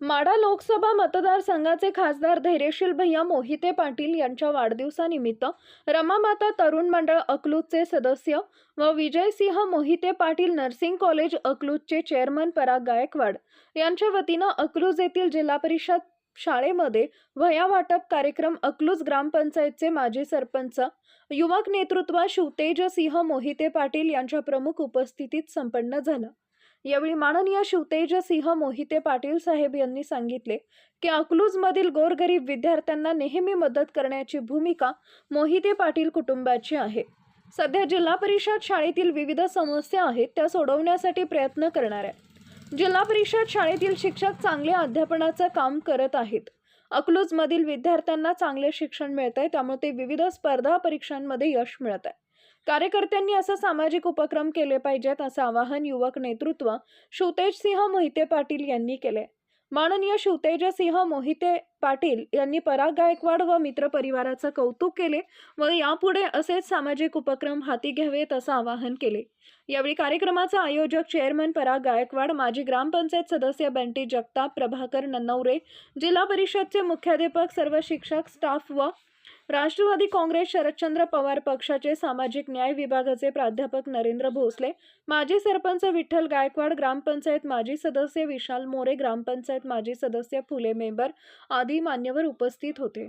माढा लोकसभा मतदारसंघाचे खासदार धैर्यशील भैया मोहिते पाटील यांच्या वाढदिवसानिमित्त रमामाता तरुण मंडळ अकलूजचे सदस्य व विजयसिंह मोहिते पाटील नर्सिंग कॉलेज अकलूजचे चेअरमन पराग गायकवाड यांच्या वतीनं अकलूज येथील जिल्हा परिषद शाळेमध्ये वह्या वाटप कार्यक्रम अकलूज ग्रामपंचायतचे माजी सरपंच युवक नेतृत्व शिवतेज सिंह मोहिते पाटील यांच्या प्रमुख उपस्थितीत संपन्न झाला. यावेळी माननीय शिवतेज सिंह मोहिते पाटील साहेब यांनी सांगितले की अकलूजमधील गोरगरीब विद्यार्थ्यांना नेहमी मदत करण्याची भूमिका मोहिते पाटील कुटुंबाची आहे. सध्या जिल्हा परिषद शाळेतील विविध समस्या आहेत त्या सोडवण्यासाठी प्रयत्न करणार आहे. जिल्हा परिषद शाळेतील शिक्षक चांगले अध्यापनाचं काम करत आहेत. अकलूजमधील विद्यार्थ्यांना चांगले शिक्षण मिळत आहे त्यामुळे ते विविध स्पर्धा परीक्षांमध्ये यश मिळत आहे कार्यकर्त्यांनी असं सामाजिक उपक्रम केले पाहिजेत असं आवाहन युवक नेतृत्व शिवतेज सिंह मोहिते पाटील यांनी केले. माननीय शिवतेज सिंह मोहिते पाटील यांनी पराग गायकवाड व मित्र परिवाराचं कौतुक केले व यापुढे असेच सामाजिक उपक्रम हाती घ्यावेत असं आवाहन केले. यावेळी कार्यक्रमाचा आयोजक चेअरमन पराग गायकवाड माजी ग्रामपंचायत सदस्य बंटी जगताप प्रभाकर नन्नवरे जिल्हा परिषदचे मुख्याध्यापक सर्व शिक्षक स्टाफ व राष्ट्रवादी काँग्रेस शरदचंद्र पवार पक्षाचे सामाजिक न्याय विभागाचे प्राध्यापक नरेंद्र भोसले माजी सरपंच विठ्ठल गायकवाड ग्रामपंचायत माजी सदस्य विशाल मोरे ग्रामपंचायत माजी सदस्य फुले मेंबर आदी मान्यवर उपस्थित होते.